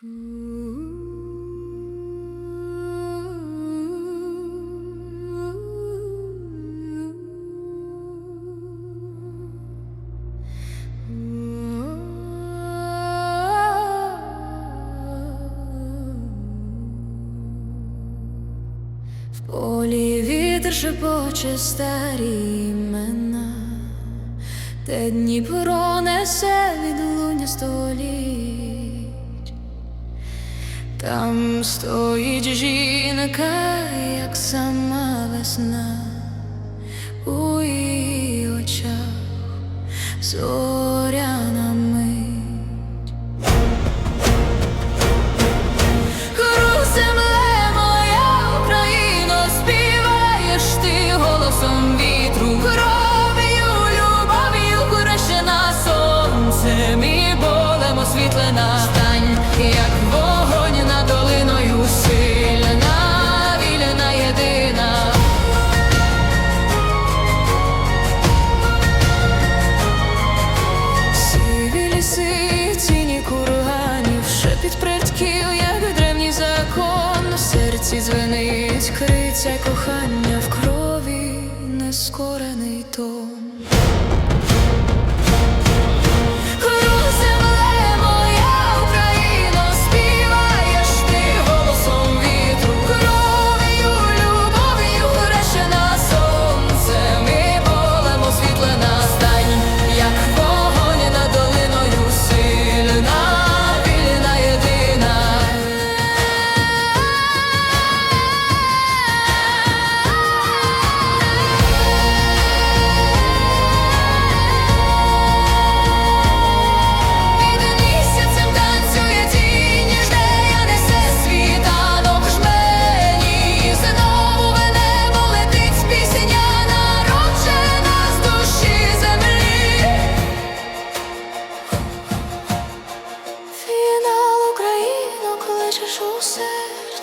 Полі вітер шепоче старі імена, де Дніпро несе відлуння століть. Там стоїть жінка, як сама весна, у її очах дзвенить кохання в крові, нескорений тон.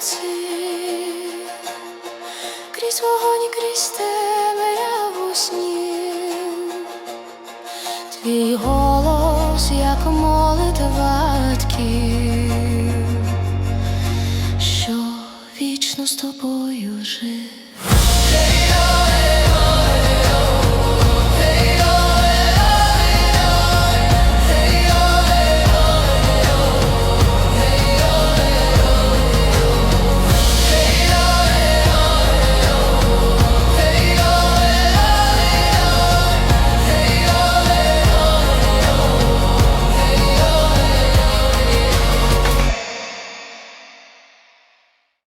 серці, крізь вогонь, крізь тебе я сні, твій голос, як молитва тків, що вічно з тобою жив.